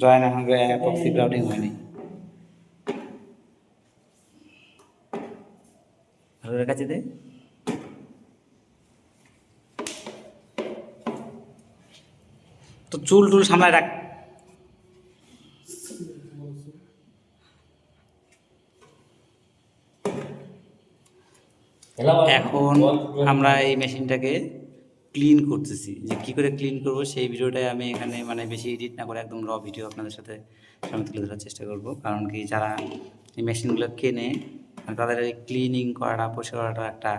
Join এখন হয়নি। ভালো কাছে দে তো চুল টুল সামলায় রাখ। এখন আমরা এই মেশিনটাকে ক্লিন করতেছি। যে কি করে ক্লিন করব সেই ভিডিওটাই আমি এখানে মানে বেশি এডিট না করে একদম র ভিডিও আপনাদের সাথে সামনে তুলে ধরার চেষ্টা করব। কারণ কি যারা এই মেশিনগুলো কেনে মানে তাদের এই ক্লিনিং করাটা পরিষ্কার করাটা একটা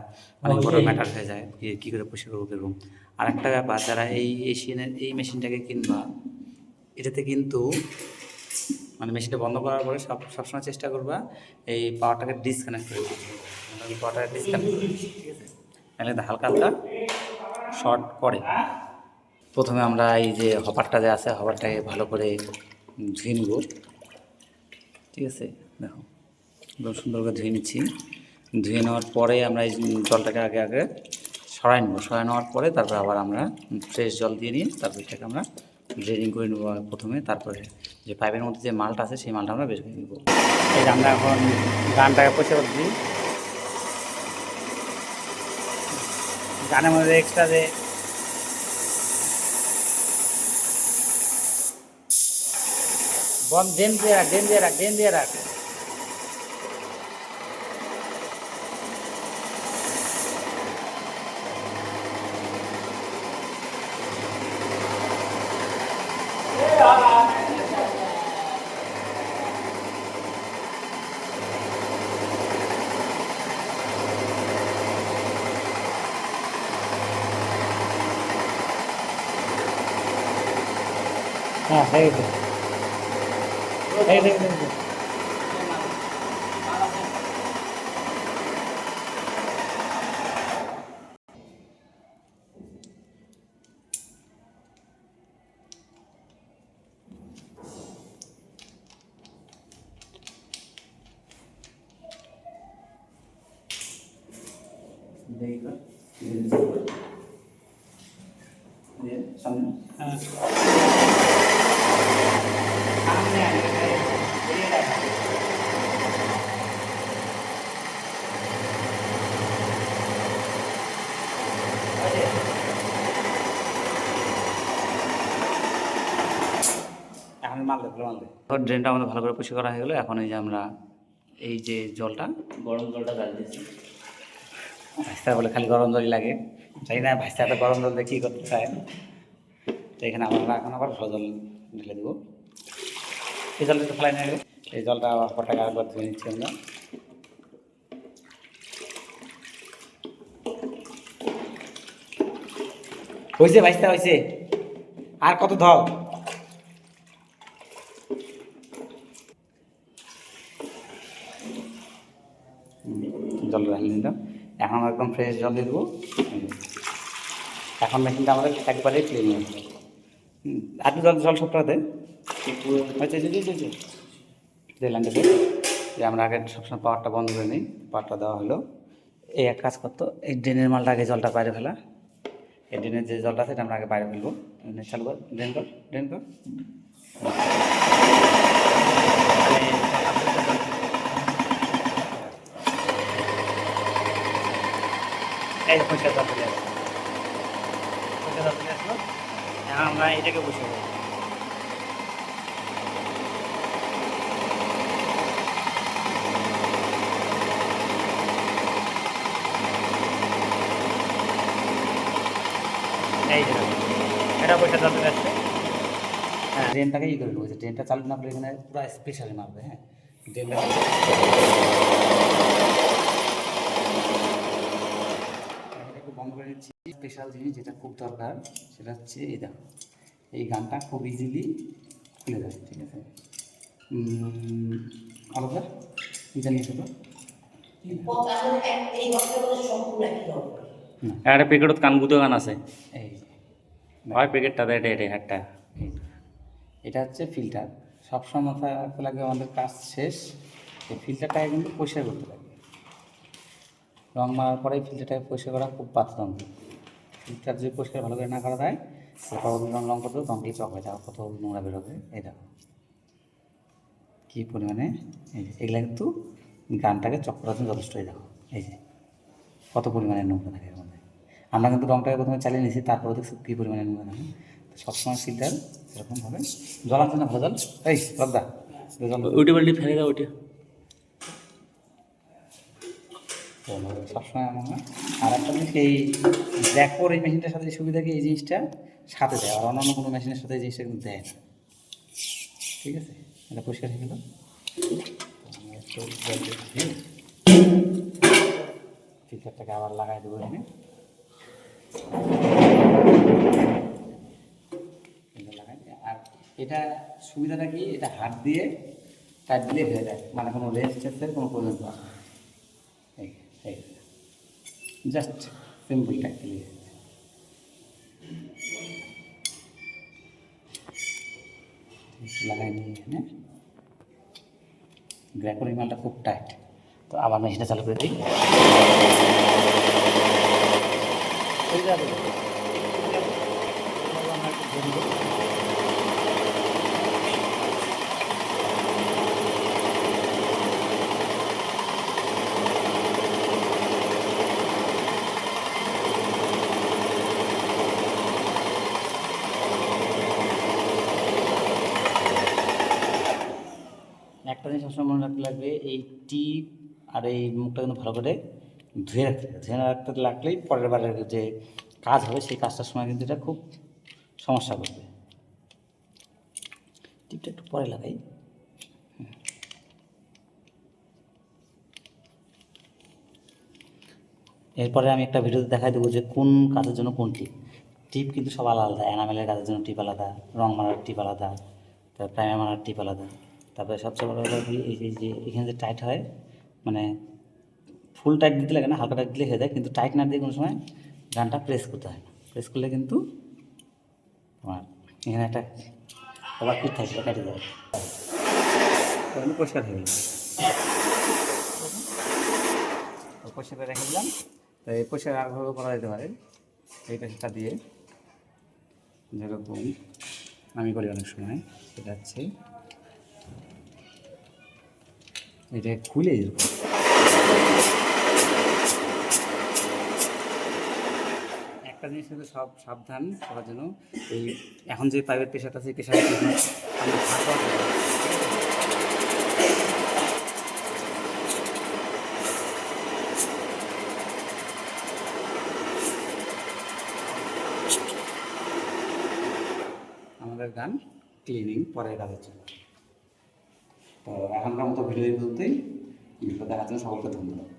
অনেক বড় ম্যাটার হয়ে যায় যে কী করে পরিষ্কার করব কীরকম। আর একটা ব্যাপার যারা এই এশিয়ানের এই মেশিনটাকে কিনবা এটাতে কিন্তু মানে মেশিনটা বন্ধ করার পরে সব সবসময় চেষ্টা করবা এই পাওয়ারটাকে ডিসকানেক্ট করে পাওয়ারটাকে ডিসকানেক্ট করে ঠিক আছে? তাহলে হালকা হালকা শর্ট করে প্রথমে আমরা এই যে হপারটা যে আছে, হপারটাকে ভালো করে ধুয়ে নিব ঠিক আছে? দেখো, একদম সুন্দর করে ধুয়ে নিচ্ছি ধুয়ে নেওয়ার পরে আমরা এই জলটাকে আগে আগে সরাই নেব। সরাই নেওয়ার পরে তারপরে আবার আমরা ফ্রেশ জল দিয়ে নিয়ে তারপর এটাকে আমরা ড্রেনিং করে নেব প্রথমে। তারপরে যে পাইপের মধ্যে যে মালটা আছে, সেই মালটা আমরা বের করে নেব। এই আমরা এখন গানটাকে পরিষ্কার করছি গানের মধ্যে এক্সট্রা যে বন ডেঞ্জার দিয়ে রাখ। হ্যাঁ হয়ে গেছে এই দেখ দেখ দেখ। দেখি কর। দিয়ে সামনে হ্যাঁ সামনে আয়, বেরিয়ে দেখ। এখন মাল দেখল ড্রেনটা আমাদের ভালো করে পরিষ্কার করা হয়ে গেলো। এখন এই যে আমরা এই যে জলটা গরম জলটা ডাল দিয়েছি। ভাইস্তা বলে খালি গরম জলই লাগে। জানি না ভাইস্তা তো গরম জল দিয়ে কী করতে চায়। তো এখানে আমরা এখন আবার ভালো জল ঢেলে দেবো। এই জলটা একটু ফেলাই নিয়ে গেলে এই জলটা আবার পটাকে আরেকবার ধুয়ে নিচ্ছি আমরা। হয়েছে ভাইস্তা হয়েছে আর কত ধর জল ঢালি নিলাম। এখন একদম ফ্রেশ জল দিয়ে দেবো। এখন মেশিনটা আমাদের একবারেই ক্লিন হয়ে আর জল জল সবটাতে আচ্ছা দিলাম যে আমরা আগে সবসময় পাওয়ারটা বন্ধ করে নিই পাওয়ারটা দেওয়া হলো। এই এক কাজ করতো এই ড্রেনের মালটা আগে জলটা বাইরে ফেলা। এই ড্রেনের যে জলটা এটা আমরা আগে বাইরে ফেলব। চালু ড্রেন কর ড্রেন কর। এই আসলো আসলো এখন আমরা এটাকে বসে এটা পয়সা হ্যাঁ ড্রেনটাকে ই করে ড্রেনটা চালু না করলে এখানে পুরো স্পেশালি মারবে হ্যাঁ। ড্রেনটা এটা দিচ্ছি স্পেশাল জিনিস যেটা খুব দরকার সেটা হচ্ছে এই দেখো এই গানটা খুব ইজিলি খুলে যায় ঠিক আছে আলাদা কী জানিয়েছো তো একটা প্যাকেটত কান গুঁতো গান আছে এই হয় প্যাকেটটা দেয় এটা এটা একটা এটা হচ্ছে ফিল্টার সবসময় মাথায় রাখতে লাগে আমাদের কাজ শেষ এই ফিল্টারটাকে কিন্তু পরিষ্কার করতে লাগে রং মারার পরে ফিল্টারটাকে পরিষ্কার করা খুব বাধ্যতামূলক। ফিল্টার যদি পরিষ্কার ভালো করে না করা যায় হলুদ রং রং করতে রং দিয়ে চক হয়ে যাবে কত নোংরা বেরোবে এই দেখো। কী পরিমাণে? এই যে, এগুলা কিন্তু গানটাকে চক করার জন্য যথেষ্ট, এই দেখো। এই যে, কত পরিমাণে নোংরা থাকে এর মধ্যে। আমরা কিন্তু রংটাকে প্রথমে চালিয়ে নিয়েছি, তারপরে দেখছি কী পরিমাণে নোংরা থাকে। সবসময় ফিল্টার এরকমভাবে জল আছে না ভালো জল। এই জল ওইটা বাল্টি ফেলে দাও, ওইটা। সবসময় এমন না। আর একটা জিনিস এই ব্যাকপোর এই মেশিনটার সাথে সুবিধা কি, এই জিনিসটা? সাথে দেয়, আর অন্যান্য কোনো মেশিনের সাথে এই জিনিসটা কিন্তু দেয় না। ঠিক আছে? এটা পরিষ্কার হয়ে গেল। ফিল্টারটাকে আবার লাগাই দেবো এখানে। আর এটা সুবিধাটা কি, এটা হাত দিয়ে, টাইট দিলে হয়ে যায়। মানে কোনো রেস্ট টেস্টের কোনো প্রয়োজন না। এই এই জাস্ট সিম্পল ট্যাকলি লাগাই নিয়ে এখানে গ্র্যাকোর মালটা খুব টাইট তো আবার মেশিনটা চালু করে দিই। যাবে। সবসময় মনে রাখতে লাগবে এই টিপ আর এই মুখটা কিন্তু ভালো করে ধুয়ে রাখতে হবে। ধুয়ে রাখতে লাগলেই পরের বারের যে কাজ হবে সেই কাজটার সময় কিন্তু এটা খুব সমস্যা করবে। টিপটা একটু পরে লাগাই। এরপরে আমি একটা ভিডিওতে দেখাই দেবো যে কোন কাজের জন্য কোন টিপ। টিপ কিন্তু সব আলাদা আলাদা এনামেলের কাজের জন্য টিপ আলাদা, রং মারার টিপ আলাদা, তারপর প্রাইমার মারার টিপ আলাদা। তারপরে সবচেয়ে বড় কি এই যে- এখানে যে টাইট হয় মানে ফুল টাইট দিতে লাগে না, হালকা টাইট দিলে হয়ে যায়, কিন্তু টাইট না দিয়ে কোনো সময় গানটা প্রেস করতে হয় প্রেস করলে কিন্তু তোমার এখানে একটা ফিট থাকে কেটে যায়। তাহলে পরিষ্কার হয়ে গেল। পরিষ্কার করে রেখে দিলাম। তো এই পরিষ্কার আরভাবে করা যেতে পারে। এই পেশাটা দিয়ে যেরকম আমি করি অনেক সময়, সেটা হচ্ছে এটা খুলে একটা জিনিস কিন্তু সব সাবধান সবার জন্য। এই এখন যে প্রাইভেট পেশাটা আছে না। আমাদের গান ক্লিনিং পরের কাজের জন্য। তো এখনকার মতো ভিডিও এই পর্যন্তই। ভিডিও দেখার জন্য সকলকে ধন্যবাদ।